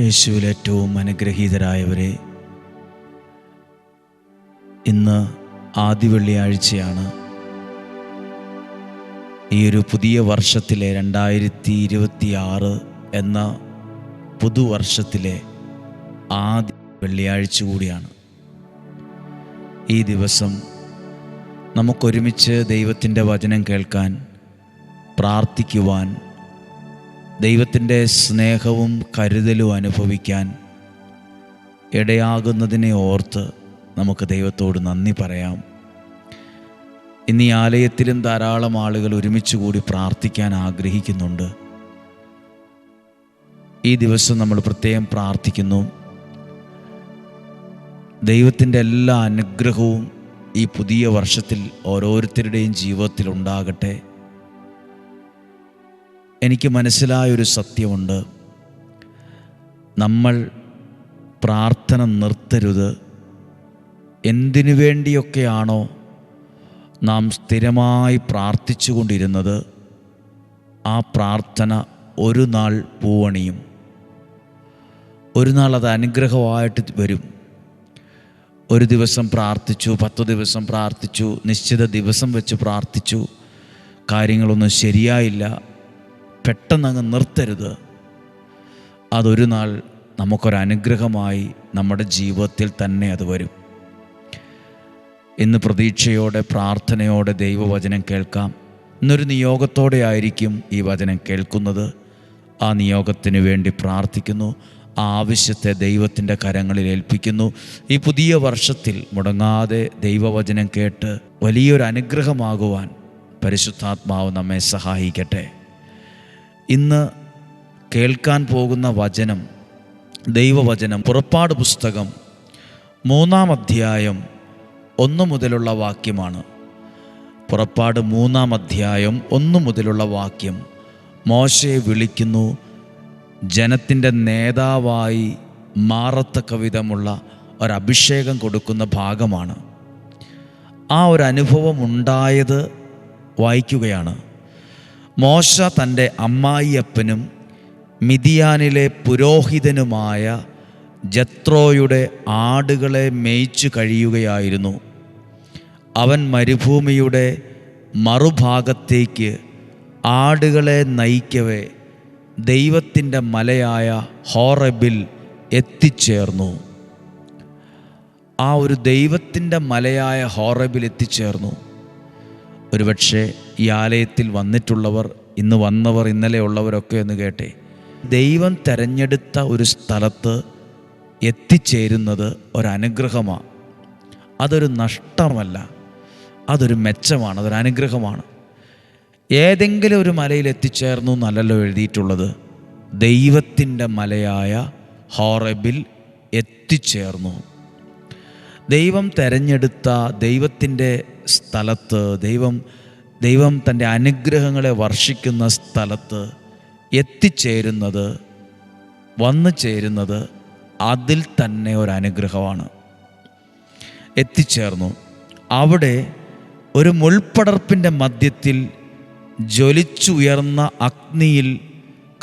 യേശുവിൽ ഏറ്റവും അനുഗ്രഹീതരായവരെ ഇന്ന് ആദ്യ വെള്ളിയാഴ്ചയാണ് ഈ ഒരു പുതിയ വർഷത്തിലെ രണ്ടായിരത്തി ഇരുപത്തി ആറ് എന്ന പുതുവർഷത്തിലെ ആദ്യ വെള്ളിയാഴ്ച കൂടിയാണ്. ഈ ദിവസം നമുക്കൊരുമിച്ച് ദൈവത്തിന്റെ വചനം കേൾക്കാൻ പ്രാർത്ഥിക്കുവാൻ ദൈവത്തിന്റെ സ്നേഹവും കരുതലും അനുഭവിക്കാൻ ഇടയാകുന്നതിനെ ഓർത്ത് നമുക്ക് ദൈവത്തോട് നന്ദി പറയാം. ഇന്ന് ഈ ആലയത്തിലും ധാരാളം ആളുകൾ ഒരുമിച്ച് കൂടി പ്രാർത്ഥിക്കാൻ ആഗ്രഹിക്കുന്നുണ്ട്. ഈ ദിവസം നമ്മൾ പ്രത്യേകം പ്രാർത്ഥിക്കുന്നു. ദൈവത്തിന്റെ എല്ലാ അനുഗ്രഹവും ഈ പുതിയ വർഷത്തിൽ ഓരോരുത്തരുടെയും ജീവിതത്തിൽ ഉണ്ടാകട്ടെ. എനിക്ക് മനസ്സിലായൊരു സത്യമുണ്ട്. നമ്മൾ പ്രാർത്ഥന നിർത്തരുത്. എന്തിനു വേണ്ടിയൊക്കെയാണോ നാം സ്ഥിരമായി പ്രാർത്ഥിച്ചു കൊണ്ടിരുന്നത് ആ പ്രാർത്ഥന ഒരു നാൾ പൂവണിയും. ഒരു നാൾ അത് അനുഗ്രഹമായിട്ട് വരും. ഒരു ദിവസം പ്രാർത്ഥിച്ചു പത്ത് ദിവസം പ്രാർത്ഥിച്ചു നിശ്ചിത ദിവസം വെച്ച് പ്രാർത്ഥിച്ചു. കാര്യങ്ങളൊന്നും ശരിയായില്ല. പെട്ടെന്നങ്ങ് നിർത്തരുത്. അതൊരു നാൾ നമുക്കൊരനുഗ്രഹമായി നമ്മുടെ ജീവിതത്തിൽ തന്നെ അത് വരും. ഇന്ന് പ്രതീക്ഷയോടെ പ്രാർത്ഥനയോടെ ദൈവവചനം കേൾക്കാം. ഇന്നൊരു നിയോഗത്തോടെ ആയിരിക്കും ഈ വചനം കേൾക്കുന്നത്. ആ നിയോഗത്തിന് വേണ്ടി പ്രാർത്ഥിക്കുന്നു. ആ ആവശ്യത്തെ ദൈവത്തിന്റെ കരങ്ങളിൽ ഏൽപ്പിക്കുന്നു. ഈ പുതിയ വർഷത്തിൽ മുടങ്ങാതെ ദൈവവചനം കേട്ട് വലിയൊരു അനുഗ്രഹമാകുവാൻ പരിശുദ്ധാത്മാവ് നമ്മെ സഹായിക്കട്ടെ. ഇന്ന് കേൾക്കാൻ പോകുന്ന വചനം ദൈവവചനം പുറപ്പാട് പുസ്തകം മൂന്നാം അധ്യായം ഒന്ന് മുതലുള്ള വാക്യമാണ്. പുറപ്പാട് മൂന്നാം അധ്യായം ഒന്ന് മുതലുള്ള വാക്യം മോശയെ വിളിക്കുന്നു ജനത്തിന്റെ നേതാവായി മാറത്തക്ക വിധമുള്ള ഒരഭിഷേകം കൊടുക്കുന്ന ഭാഗമാണ്. ആ ഒരു അനുഭവം ഉണ്ടായത് വായിക്കുകയാണ്. മോശ തന്റെ അമ്മായിയപ്പനും മിതിയാനിലെ പുരോഹിതനുമായ ജത്രോയുടെ ആടുകളെ മേയിച്ചു കഴിയുകയായിരുന്നു. അവൻ മരുഭൂമിയുടെ മറുഭാഗത്തേക്ക് ആടുകളെ നയിക്കവേ ദൈവത്തിന്റെ മലയായ ഹോറബിൽ എത്തിച്ചേർന്നു. ആ ഒരു ദൈവത്തിന്റെ മലയായ ഹോറബിൽ എത്തിച്ചേർന്നു. ഒരുപക്ഷെ ഈ ആലയത്തിൽ വന്നിട്ടുള്ളവർ ഇന്ന് വന്നവർ ഇന്നലെ ഉള്ളവരൊക്കെ എന്ന് കേട്ടെ. ദൈവം തെരഞ്ഞെടുത്ത ഒരു സ്ഥലത്ത് എത്തിച്ചേരുന്നത് ഒരനുഗ്രഹമാണ് അതൊരു നഷ്ടമല്ല. അതൊരു മെച്ചമാണ്. അതൊരു അനുഗ്രഹമാണ്. ഏതെങ്കിലും ഒരു മലയിൽ എത്തിച്ചേർന്നു എന്നല്ലല്ലോ എഴുതിയിട്ടുള്ളത്. ദൈവത്തിന്റെ മലയായ ഹോറബിൽ എത്തിച്ചേർന്നു. ദൈവം തെരഞ്ഞെടുത്ത ദൈവത്തിന്റെ സ്ഥലത്ത് ദൈവം ദൈവം തന്റെ അനുഗ്രഹങ്ങളെ വർഷിക്കുന്ന സ്ഥലത്ത് എത്തിച്ചേരുന്നത് വന്നു ചേരുന്നത് അതിൽ തന്നെ ഒരു അനുഗ്രഹമാണ്. എത്തിച്ചേർന്നു. അവിടെ ഒരു മുൾപ്പടർപ്പിന്റെ മധ്യത്തിൽ ജ്വലിച്ചുയർന്ന അഗ്നിയിൽ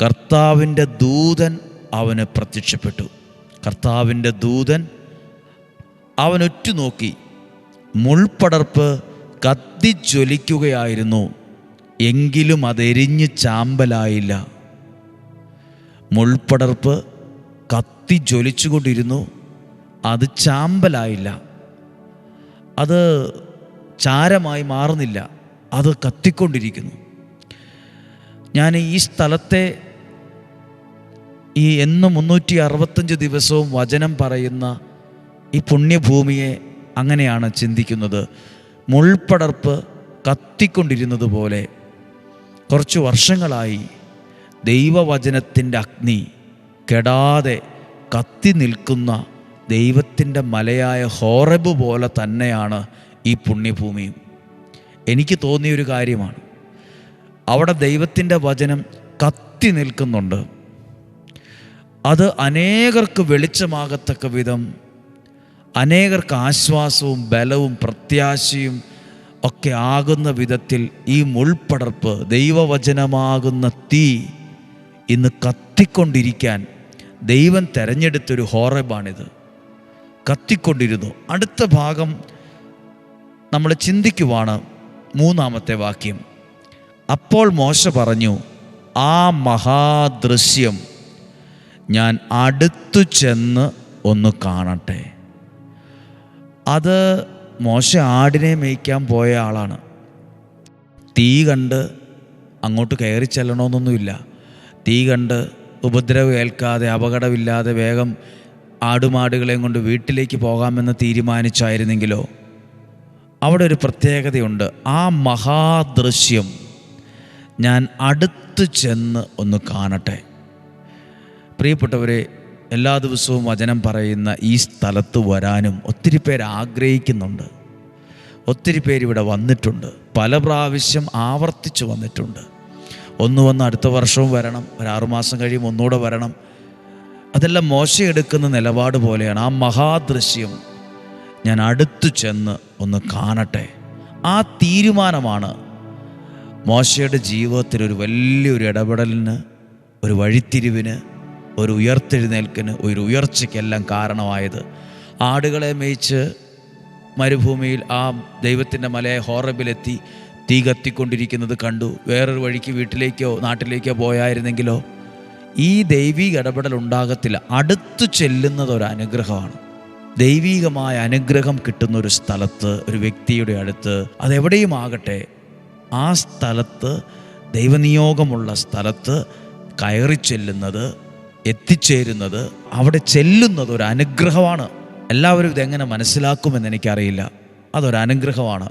കർത്താവിന്റെ ദൂതൻ അവന് പ്രത്യക്ഷപ്പെട്ടു. കർത്താവിന്റെ ദൂതൻ അവൻ ഒറ്റുനോക്കി മുൾപ്പടർപ്പ് കത്തിജ്വലിക്കുകയായിരുന്നു. എങ്കിലും അതെരിഞ്ഞ് ചാമ്പലായില്ല. മുൾപ്പടർപ്പ് കത്തി ജ്വലിച്ചുകൊണ്ടിരുന്നു അത് ചാമ്പലായില്ല. അത് ചാരമായി മാറുന്നില്ല. അത് കത്തിക്കൊണ്ടിരിക്കുന്നു. ഞാൻ ഈ സ്ഥലത്തെ ഈ എന്ന് മുന്നൂറ്റി അറുപത്തഞ്ച് ദിവസവും വചനം പറയുന്ന ഈ പുണ്യഭൂമിയെ അങ്ങനെയാണ് ചിന്തിക്കുന്നത്. മുൾപ്പടർപ്പ് കത്തിക്കൊണ്ടിരുന്നത് പോലെ കുറച്ച് വർഷങ്ങളായി ദൈവവചനത്തിന്റെ അഗ്നി കെടാതെ കത്തി നിൽക്കുന്ന ദൈവത്തിന്റെ മലയായ ഹോറബ് പോലെ തന്നെയാണ് ഈ പുണ്യഭൂമിയും എനിക്ക് തോന്നിയൊരു കാര്യമാണ്. അവിടെ ദൈവത്തിന്റെ വചനം കത്തി നിൽക്കുന്നുണ്ട്. അത് അനേകർക്ക് വെളിച്ചമാകത്തക്ക വിധം അനേകർക്ക് ആശ്വാസവും ബലവും പ്രത്യാശയും ഒക്കെ ആകുന്ന വിധത്തിൽ ഈ മുൾപ്പടർപ്പ് ദൈവവചനമാകുന്ന തീ ഇന്ന് കത്തിക്കൊണ്ടിരിക്കാൻ ദൈവം തെരഞ്ഞെടുത്തൊരു ഹോറബാണിത്. കത്തിക്കൊണ്ടിരുന്നു. അടുത്ത ഭാഗം നമ്മൾ ചിന്തിക്കുവാണ് മൂന്നാമത്തെ വാക്യം. അപ്പോൾ മോശ പറഞ്ഞു ആ മഹാദൃശ്യം ഞാൻ അടുത്തു ചെന്ന് ഒന്ന് കാണട്ടെ. അത് മോശ ആടിനെ മേയ്ക്കാൻ പോയ ആളാണ്. തീ കണ്ട് അങ്ങോട്ട് കയറി ചെല്ലണമെന്നൊന്നുമില്ല തീ കണ്ട് ഉപദ്രവം ഏൽക്കാതെ അപകടമില്ലാതെ വേഗം ആടുമാടുകളെയും കൊണ്ട് വീട്ടിലേക്ക് പോകാമെന്ന് തീരുമാനിച്ചായിരുന്നെങ്കിലോ? അവിടെ ഒരു പ്രത്യേകതയുണ്ട്. ആ മഹാദൃശ്യം ഞാൻ അടുത്ത് ചെന്ന് ഒന്ന് കാണട്ടെ. പ്രിയപ്പെട്ടവരെ എല്ലാ ദിവസവും വചനം പറയുന്ന ഈ സ്ഥലത്ത് വരാനും ഒത്തിരി പേര് ആഗ്രഹിക്കുന്നുണ്ട്. ഒത്തിരി പേരിവിടെ വന്നിട്ടുണ്ട്. പല പ്രാവശ്യം ആവർത്തിച്ച് വന്നിട്ടുണ്ട്. ഒന്ന് വന്ന് അടുത്ത വർഷവും വരണം. ഒരു ആറുമാസം കഴിയും ഒന്നുകൂടെ വരണം. അതെല്ലാം മോശയെടുക്കുന്ന നിലപാട് പോലെയാണ്. ആ മഹാദൃശ്യം ഞാൻ അടുത്തു ചെന്ന് ഒന്ന് കാണട്ടെ. ആ തീരുമാനമാണ് മോശയുടെ ജീവിതത്തിൽ ഒരു വലിയൊരു ഇടപെടലിന് ഒരു വഴിത്തിരിവിന് ഒരു ഉയർത്തെഴുന്നേൽക്കിന് ഒരു ഉയർച്ചയ്ക്കെല്ലാം കാരണമായത്. ആടുകളെ മേയിച്ച് മരുഭൂമിയിൽ ആ ദൈവത്തിന്റെ മലയെ ഹോറബിലെത്തി തീ കത്തിക്കൊണ്ടിരിക്കുന്നത് കണ്ടു. വേറൊരു വഴിക്ക് വീട്ടിലേക്കോ നാട്ടിലേക്കോ പോയായിരുന്നെങ്കിലോ ഈ ദൈവിക ഇടപെടൽ ഉണ്ടാകത്തില്ല. അടുത്തു ചെല്ലുന്നത് ഒരു അനുഗ്രഹമാണ്. ദൈവീകമായ അനുഗ്രഹം കിട്ടുന്ന ഒരു സ്ഥലത്ത് ഒരു വ്യക്തിയുടെ അടുത്ത് അതെവിടെയും ആകട്ടെ ആ സ്ഥലത്ത് ദൈവനിയോഗമുള്ള സ്ഥലത്ത് കയറി ചെല്ലുന്നത് എത്തിച്ചേരുന്നത് അവിടെ ചെല്ലുന്നത് ഒരു അനുഗ്രഹമാണ്. എല്ലാവരും ഇതെങ്ങനെ മനസ്സിലാക്കുമെന്ന് എനിക്കറിയില്ല. അതൊരു അനുഗ്രഹമാണ്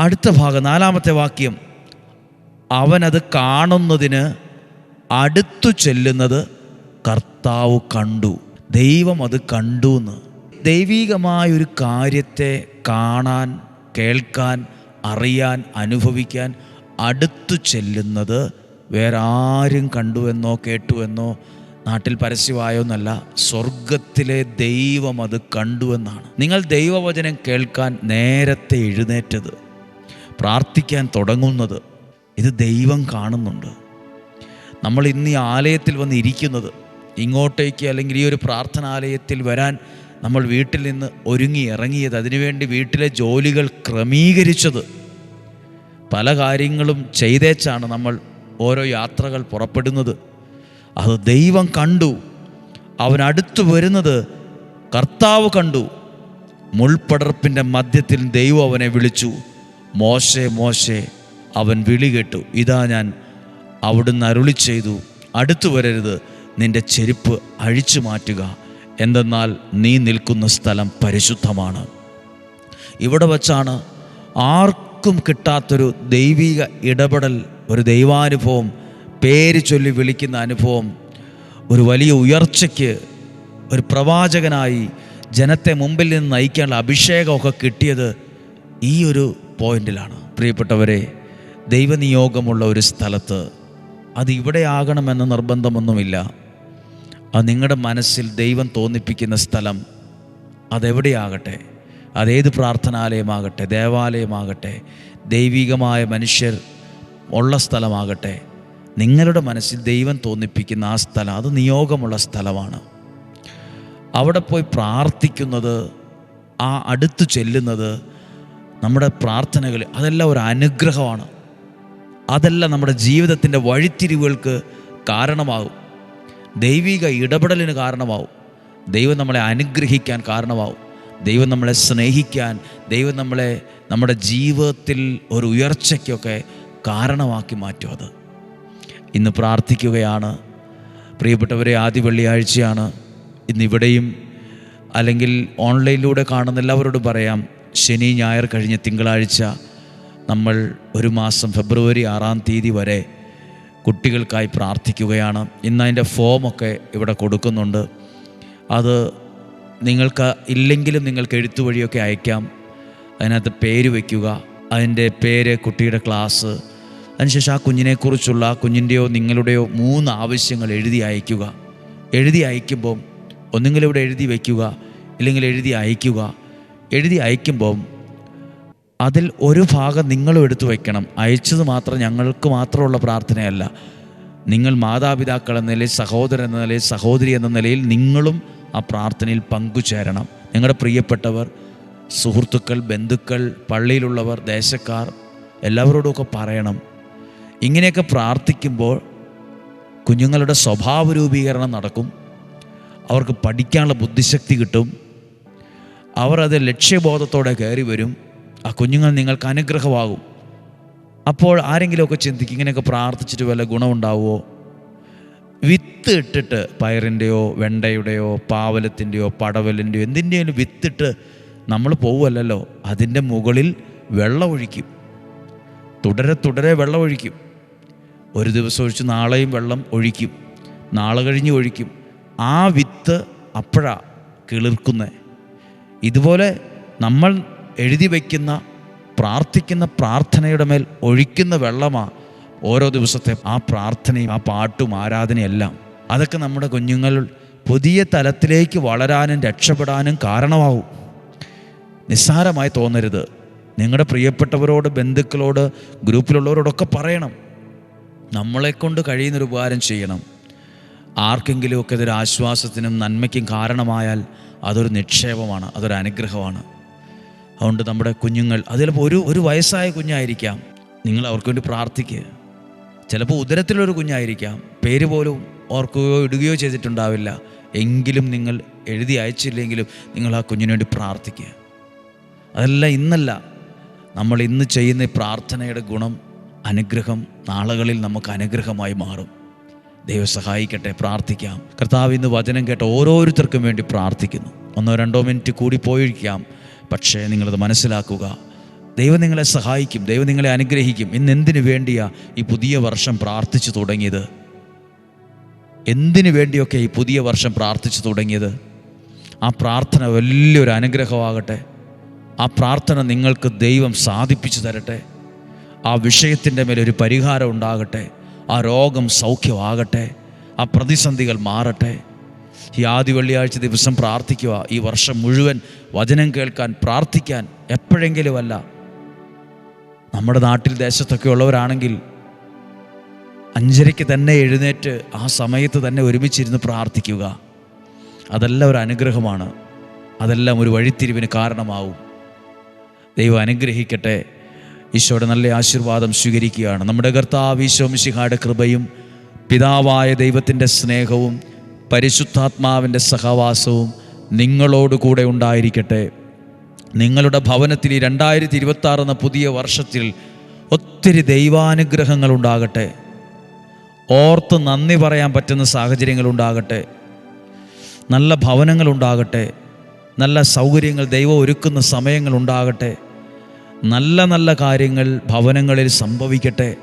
അടുത്ത ഭാഗം നാലാമത്തെ വാക്യം. അവനത് കാണുന്നതിന് അടുത്തു ചെല്ലുന്നത് കർത്താവ് കണ്ടു. ദൈവം അത് കണ്ടു എന്ന് ദൈവീകമായൊരു കാര്യത്തെ കാണാൻ കേൾക്കാൻ അറിയാൻ അനുഭവിക്കാൻ അടുത്തു ചെല്ലുന്നത് വേറെ ആരും കണ്ടുവെന്നോ കേട്ടുവെന്നോ നാട്ടിൽ പരസ്യമായോന്നല്ല സ്വർഗത്തിലെ ദൈവം അത് കണ്ടുവെന്നാണ്. നിങ്ങൾ ദൈവവചനം കേൾക്കാൻ നേരത്തെ എഴുന്നേറ്റത് പ്രാർത്ഥിക്കാൻ തുടങ്ങുന്നത് ഇത് ദൈവം കാണുന്നുണ്ട്. നമ്മൾ ഇന്ന് ഈ ആലയത്തിൽ വന്ന് ഇരിക്കുന്നത് ഇങ്ങോട്ടേക്ക് അല്ലെങ്കിൽ ഈ ഒരു പ്രാർത്ഥനാലയത്തിൽ വരാൻ നമ്മൾ വീട്ടിൽ നിന്ന് ഒരുങ്ങി ഇറങ്ങിയത് അതിനുവേണ്ടി വീട്ടിലെ ജോലികൾ ക്രമീകരിച്ചത് പല കാര്യങ്ങളും ചെയ്തേച്ചാണ് നമ്മൾ ഓരോ യാത്രകൾ പുറപ്പെടുന്നത്. അത് ദൈവം കണ്ടു. അവൻ അടുത്തു വരുന്നത് കർത്താവ് കണ്ടു. മുൾപ്പടർപ്പിന്റെ മധ്യത്തിൽ ദൈവം അവനെ വിളിച്ചു. മോശെ മോശെ അവൻ വിളി കേട്ടു. ഇതാ ഞാൻ അവിടുന്ന് അരുളി ചെയ്തു. അടുത്തു വരരുത്. നിന്റെ ചെരുപ്പ് അഴിച്ചു മാറ്റുക. എന്തെന്നാൽ നീ നിൽക്കുന്ന സ്ഥലം പരിശുദ്ധമാണ്. ഇവിടെ വച്ചാണ് ആർക്കും കിട്ടാത്തൊരു ദൈവിക ഇടപെടൽ ഒരു ദൈവാനുഭവം പേര് ചൊല്ലി വിളിക്കുന്ന അനുഭവം ഒരു വലിയ ഉയർച്ചയ്ക്ക് ഒരു പ്രവാചകനായി ജനത്തെ മുമ്പിൽ നിന്ന് നയിക്കാനുള്ള അഭിഷേകമൊക്കെ കിട്ടിയത് ഈ ഒരു പോയിന്റിലാണ്. പ്രിയപ്പെട്ടവരെ ദൈവനിയോഗമുള്ള ഒരു സ്ഥലത്ത് അത് ഇവിടെ ആകണമെന്ന നിർബന്ധമൊന്നുമില്ല. അത് നിങ്ങളുടെ മനസ്സിൽ ദൈവം തോന്നിപ്പിക്കുന്ന സ്ഥലം അതെവിടെയാകട്ടെ? അതേത് പ്രാർത്ഥനാലയമാകട്ടെ ദേവാലയമാകട്ടെ ദൈവികമായ മനുഷ്യർ ഉള്ള സ്ഥലമാകട്ടെ. നിങ്ങളുടെ മനസ്സിൽ ദൈവം തോന്നിപ്പിക്കുന്ന ആ സ്ഥലം അത് നിയോഗമുള്ള സ്ഥലമാണ്. അവിടെ പോയി പ്രാർത്ഥിക്കുന്നത് ആ അടുത്ത് ചെല്ലുന്നത് നമ്മുടെ പ്രാർത്ഥനകൾ അതെല്ലാം ഒരു അനുഗ്രഹമാണ്. അതെല്ലാം നമ്മുടെ ജീവിതത്തിന്റെ വഴിത്തിരിവുകൾക്ക് കാരണമാകും. ദൈവിക ഇടപെടലിന് കാരണമാവും ദൈവം നമ്മളെ അനുഗ്രഹിക്കാൻ കാരണമാവും ദൈവം നമ്മളെ സ്നേഹിക്കാൻ ദൈവം നമ്മളെ നമ്മുടെ ജീവിതത്തിൽ ഒരു ഉയർച്ചയ്ക്കൊക്കെ കാരണമാക്കി മാറ്റും അത്. ഇന്ന് പ്രാർത്ഥിക്കുകയാണ്. പ്രിയപ്പെട്ടവരെ ആദ്യ വെള്ളിയാഴ്ചയാണ്. ഇന്നിവിടെയും അല്ലെങ്കിൽ ഓൺലൈനിലൂടെ കാണുന്ന എല്ലാവരോടും പറയാം ശനി ഞായർ കഴിഞ്ഞ തിങ്കളാഴ്ച നമ്മൾ ഒരു മാസം ഫെബ്രുവരി ആറാം തീയതി വരെ കുട്ടികൾക്കായി പ്രാർത്ഥിക്കുകയാണ്. ഇന്ന് അതിന്റെ ഫോമൊക്കെ ഇവിടെ കൊടുക്കുന്നുണ്ട്. അത് നിങ്ങൾക്ക് ഇല്ലെങ്കിലും നിങ്ങൾക്ക് എഴുത്തു വഴിയൊക്കെ അയക്കാം. അതിനകത്ത് പേര് വയ്ക്കുക. അതിന്റെ പേര് കുട്ടിയുടെ ക്ലാസ് അതിനുശേഷം ആ കുഞ്ഞിനെക്കുറിച്ചുള്ള ആ കുഞ്ഞിന്റെയോ നിങ്ങളുടെയോ മൂന്ന് ആവശ്യങ്ങൾ എഴുതി അയക്കുക. എഴുതി അയക്കുമ്പം ഒന്നുകിൽ ഇവിടെ എഴുതി വയ്ക്കുക ഇല്ലെങ്കിൽ എഴുതി അയക്കുക. എഴുതി അയക്കുമ്പം അതിൽ ഒരു ഭാഗം നിങ്ങളും എടുത്തു വയ്ക്കണം. അയച്ചത് മാത്രം ഞങ്ങൾക്ക് മാത്രമുള്ള പ്രാർത്ഥനയല്ല. നിങ്ങൾ മാതാപിതാക്കൾ എന്ന നിലയിൽ സഹോദരൻ എന്ന നിലയിൽ സഹോദരി എന്ന നിലയിൽ നിങ്ങളും ആ പ്രാർത്ഥനയിൽ പങ്കുചേരണം. നിങ്ങളുടെ പ്രിയപ്പെട്ടവർ സുഹൃത്തുക്കൾ ബന്ധുക്കൾ പള്ളിയിലുള്ളവർ ദേശക്കാർ എല്ലാവരോടുമൊക്കെ പറയണം. ഇങ്ങനെയൊക്കെ പ്രാർത്ഥിക്കുമ്പോൾ കുഞ്ഞുങ്ങളുടെ സ്വഭാവ രൂപീകരണം നടക്കും. അവർക്ക് പഠിക്കാനുള്ള ബുദ്ധിശക്തി കിട്ടും. അവർ അത് ലക്ഷ്യബോധത്തോടെ കയറി വരും. ആ കുഞ്ഞുങ്ങൾ നിങ്ങൾക്ക് അനുഗ്രഹമാകും. അപ്പോൾ ആരെങ്കിലുമൊക്കെ ചിന്തിക്കും ഇങ്ങനെയൊക്കെ പ്രാർത്ഥിച്ചിട്ട് വല്ല ഗുണമുണ്ടാവുമോ? വിത്ത് ഇട്ടിട്ട് പയറിന്റെയോ വെണ്ടയുടെയോ പാവലത്തിന്റെയോ പടവലിന്റെയോ എന്തിന്റെയും വിത്തിട്ട് നമ്മൾ പോവുമല്ലോ അതിന്റെ മുകളിൽ വെള്ളമൊഴിക്കും തുടരെ തുടരെ വെള്ളം ഒഴിക്കും. ഒരു ദിവസം ഒഴിച്ച് നാളെയും വെള്ളം ഒഴിക്കും. നാളെ കഴിഞ്ഞ് ഒഴിക്കും. ആ വിത്ത് അപ്പോഴാ കിളിർക്കുന്നത് ഇതുപോലെ നമ്മൾ എഴുതി വയ്ക്കുന്ന പ്രാർത്ഥിക്കുന്ന പ്രാർത്ഥനയുടെ മേൽ ഒഴിക്കുന്ന വെള്ളമാ ഓരോ ദിവസത്തെ ആ പ്രാർത്ഥനയും ആ പാട്ടും ആരാധനയെല്ലാം. അതൊക്കെ നമ്മുടെ കുഞ്ഞുങ്ങൾ പുതിയ തലത്തിലേക്ക് വളരാനും രക്ഷപ്പെടാനും കാരണമാവും. നിസ്സാരമായി തോന്നരുത്. നിങ്ങളുടെ പ്രിയപ്പെട്ടവരോട് ബന്ധുക്കളോട് ഗ്രൂപ്പിലുള്ളവരോടൊക്കെ പറയണം. നമ്മളെക്കൊണ്ട് കഴിയുന്നൊരു ഉപകാരം ചെയ്യണം. ആർക്കെങ്കിലുമൊക്കെ ഇതൊരു ആശ്വാസത്തിനും നന്മയ്ക്കും കാരണമായാൽ അതൊരു നിക്ഷേപമാണ് അതൊരു അനുഗ്രഹമാണ്. അതുകൊണ്ട് നമ്മുടെ കുഞ്ഞുങ്ങൾ അത് ചിലപ്പോൾ ഒരു ഒരു വയസ്സായ കുഞ്ഞായിരിക്കാം. നിങ്ങൾ അവർക്ക് വേണ്ടി പ്രാർത്ഥിക്കുക ചിലപ്പോൾ ഉദരത്തിലൊരു കുഞ്ഞായിരിക്കാം. പേര് പോലും ഓർക്കുകയോ ഇടുകയോ ചെയ്തിട്ടുണ്ടാവില്ല. എങ്കിലും നിങ്ങൾ എഴുതി അയച്ചില്ലെങ്കിലും നിങ്ങൾ ആ കുഞ്ഞിനു വേണ്ടി പ്രാർത്ഥിക്കുക അതെല്ലാം ഇന്നല്ല. നമ്മൾ ഇന്ന് ചെയ്യുന്ന പ്രാർത്ഥനയുടെ ഗുണം അനുഗ്രഹം നാളുകളിൽ നമുക്ക് അനുഗ്രഹമായി മാറും. ദൈവം സഹായിക്കട്ടെ പ്രാർത്ഥിക്കാം. കർത്താവ് ഇന്ന് വചനം കേട്ട ഓരോരുത്തർക്കും വേണ്ടി പ്രാർത്ഥിക്കുന്നു. ഒന്നോ രണ്ടോ മിനിറ്റ് കൂടി പോയിരിക്കാം. പക്ഷേ നിങ്ങളത് മനസ്സിലാക്കുക. ദൈവം നിങ്ങളെ സഹായിക്കും ദൈവം നിങ്ങളെ അനുഗ്രഹിക്കും. ഇന്ന് എന്തിനു വേണ്ടിയാ ഈ പുതിയ വർഷം പ്രാർത്ഥിച്ചു തുടങ്ങിയത്? എന്തിനു വേണ്ടിയൊക്കെ ഈ പുതിയ വർഷം പ്രാർത്ഥിച്ചു തുടങ്ങിയത്? ആ പ്രാർത്ഥന വലിയൊരു അനുഗ്രഹമാകട്ടെ. ആ പ്രാർത്ഥന നിങ്ങൾക്ക് ദൈവം സാധിപ്പിച്ചു തരട്ടെ. ആ വിഷയത്തിന്റെ മേലെ ഒരു പരിഹാരം ഉണ്ടാകട്ടെ. ആ രോഗം സൗഖ്യമാകട്ടെ. ആ പ്രതിസന്ധികൾ മാറട്ടെ. ഈ ആദ്യ വെള്ളിയാഴ്ച ദിവസം പ്രാർത്ഥിക്കുക. ഈ വർഷം മുഴുവൻ വചനം കേൾക്കാൻ പ്രാർത്ഥിക്കാൻ എപ്പോഴെങ്കിലുമല്ല. നമ്മുടെ നാട്ടിൽ ദേശത്തൊക്കെ ഉള്ളവരാണെങ്കിൽ അഞ്ചരയ്ക്ക് തന്നെ എഴുന്നേറ്റ് ആ സമയത്ത് തന്നെ ഒരുമിച്ചിരുന്ന് പ്രാർത്ഥിക്കുക. അതെല്ലാം ഒരു അനുഗ്രഹമാണ്. അതെല്ലാം ഒരു വഴിത്തിരിവിന് കാരണമാവും. ദൈവം അനുഗ്രഹിക്കട്ടെ. ഈശോയുടെ നല്ല ആശീർവാദം സ്വീകരിക്കുകയാണ്. നമ്മുടെ കർത്താവ് ഈശോ മിശിഹായുടെ കൃപയും പിതാവായ ദൈവത്തിന്റെ സ്നേഹവും പരിശുദ്ധാത്മാവിന്റെ സഹവാസവും നിങ്ങളോട് കൂടെ ഉണ്ടായിരിക്കട്ടെ. നിങ്ങളുടെ ഭവനത്തിൽ ഈ രണ്ടായിരത്തി ഇരുപത്തി എന്ന പുതിയ വർഷത്തിൽ ഒത്തിരി ദൈവാനുഗ്രഹങ്ങൾ ഉണ്ടാകട്ടെ. ഓർത്ത് നന്ദി പറയാൻ പറ്റുന്ന സാഹചര്യങ്ങൾ ഉണ്ടാകട്ടെ. നല്ല ഭവനങ്ങൾ ഉണ്ടാകട്ടെ. നല്ല സൗകര്യങ്ങൾ ദൈവം ഒരുക്കുന്ന സമയങ്ങൾ ഉണ്ടാകട്ടെ. നല്ല നല്ല കാര്യങ്ങൾ ഭവനങ്ങളിൽ സംഭവിക്കട്ടെ.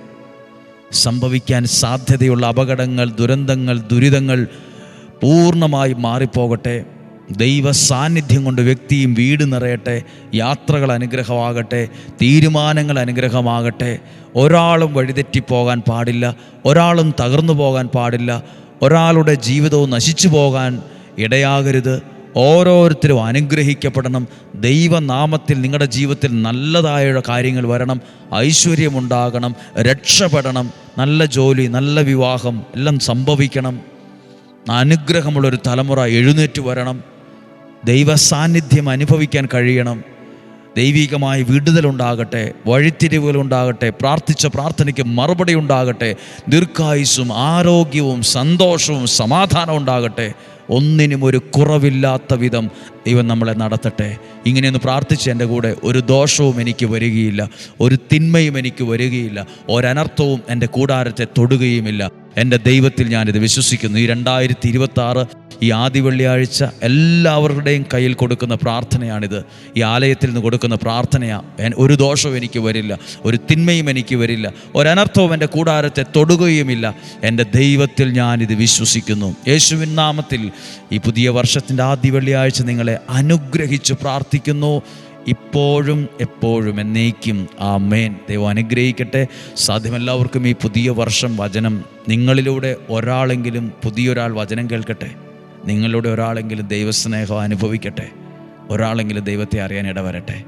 സംഭവിക്കാൻ സാധ്യതയുള്ള അപകടങ്ങൾ ദുരന്തങ്ങൾ ദുരിതങ്ങൾ പൂർണമായി മാറിപ്പോകട്ടെ. ദൈവ സാന്നിധ്യം കൊണ്ട് വ്യക്തിയും വീട് നിറയട്ടെ യാത്രകൾ അനുഗ്രഹമാകട്ടെ തീരുമാനങ്ങൾ അനുഗ്രഹമാകട്ടെ. ഒരാളും വഴിതെറ്റിപ്പോകാൻ പാടില്ല ഒരാളും തകർന്നു പോകാൻ പാടില്ല ഒരാളുടെ ജീവിതവും നശിച്ചു പോകാൻ ഇടയാകരുത്. ഓരോരുത്തരും അനുഗ്രഹിക്കപ്പെടണം. ദൈവനാമത്തിൽ നിങ്ങളുടെ ജീവിതത്തിൽ നല്ലതായ കാര്യങ്ങൾ വരണം. ഐശ്വര്യമുണ്ടാകണം. രക്ഷപ്പെടണം. നല്ല ജോലി നല്ല വിവാഹം എല്ലാം സംഭവിക്കണം. അനുഗ്രഹമുള്ളൊരു തലമുറ എഴുന്നേറ്റ് വരണം. ദൈവ സാന്നിധ്യം അനുഭവിക്കാൻ കഴിയണം. ദൈവികമായ വിടുതലുണ്ടാകട്ടെ വഴിത്തിരിവുകളുണ്ടാകട്ടെ പ്രാർത്ഥിച്ച പ്രാർത്ഥനയ്ക്ക് മറുപടി ഉണ്ടാകട്ടെ ദീർഘായുസ്സും ആരോഗ്യവും സന്തോഷവും സമാധാനവും ഉണ്ടാകട്ടെ. ഒന്നിനും ഒരു കുറവില്ലാത്ത വിധം ദൈവം നമ്മളെ നടത്തട്ടെ. ഇങ്ങനെയൊന്ന് പ്രാർത്ഥിച്ച് എന്റെ കൂടെ ഒരു ദോഷവും എനിക്ക് വരികയില്ല. ഒരു തിന്മയും എനിക്ക് വരികയില്ല. ഒരനർത്ഥവും എന്റെ കൂടാരത്തെ തൊടുകയുമില്ല. എന്റെ ദൈവത്തിൽ ഞാനിത് വിശ്വസിക്കുന്നു. ഈ രണ്ടായിരത്തി ഇരുപത്തി ആറ് ഈ ആദ്യ വെള്ളിയാഴ്ച എല്ലാവരുടെയും കയ്യിൽ കൊടുക്കുന്ന പ്രാർത്ഥനയാണിത്. ഈ ആലയത്തിൽ നിന്ന് കൊടുക്കുന്ന പ്രാർത്ഥനയാണ് ഒരു ദോഷവും എനിക്ക് വരില്ല. ഒരു തിന്മയും എനിക്ക് വരില്ല. ഒരനർത്ഥവും എന്റെ കൂടാരത്തെ തൊടുകയുമില്ല. എന്റെ ദൈവത്തിൽ ഞാനിത് വിശ്വസിക്കുന്നു. യേശുവിൻ നാമത്തിൽ ഈ പുതിയ വർഷത്തിന്റെ ആദ്യ വെള്ളിയാഴ്ച നിങ്ങളെ അനുഗ്രഹിച്ച് പ്രാർത്ഥിക്കുന്നു. ഇപ്പോഴും എപ്പോഴും എന്നേക്കും ആ മേൻ ദൈവം അനുഗ്രഹിക്കട്ടെ. സാധ്യമെല്ലാവർക്കും ഈ പുതിയ വർഷം വചനം. നിങ്ങളിലൂടെ ഒരാളെങ്കിലും പുതിയൊരാൾ വചനം കേൾക്കട്ടെ. നിങ്ങളുടെ ഒരാളെങ്കിലും ദൈവസ്നേഹം അനുഭവിക്കട്ടെ. ഒരാളെങ്കിലും ദൈവത്തെ അറിയാൻ ഇടവരട്ടെ.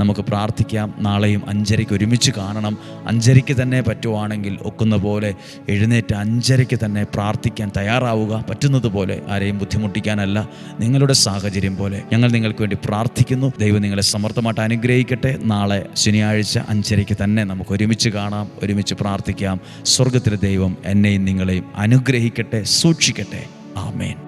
നമുക്ക് പ്രാർത്ഥിക്കാം. നാളെയും അഞ്ചരയ്ക്ക് ഒരുമിച്ച് കാണണം. അഞ്ചരയ്ക്ക് തന്നെ പറ്റുവാണെങ്കിൽ ഒക്കുന്ന പോലെ എഴുന്നേറ്റ് അഞ്ചരയ്ക്ക് തന്നെ പ്രാർത്ഥിക്കാൻ തയ്യാറാവുക. പറ്റുന്നത് പോലെ ആരെയും ബുദ്ധിമുട്ടിക്കാനല്ല. നിങ്ങളുടെ സാഹചര്യം പോലെ ഞങ്ങൾ നിങ്ങൾക്ക് വേണ്ടി പ്രാർത്ഥിക്കുന്നു. ദൈവം നിങ്ങളെ സമർത്ഥമായിട്ട് അനുഗ്രഹിക്കട്ടെ. നാളെ ശനിയാഴ്ച അഞ്ചരയ്ക്ക് തന്നെ നമുക്ക് ഒരുമിച്ച് കാണാം. ഒരുമിച്ച് പ്രാർത്ഥിക്കാം. സ്വർഗത്തിലെ ദൈവം എന്നെയും നിങ്ങളെയും അനുഗ്രഹിക്കട്ടെ. സൂക്ഷിക്കട്ടെ. ആമേൻ.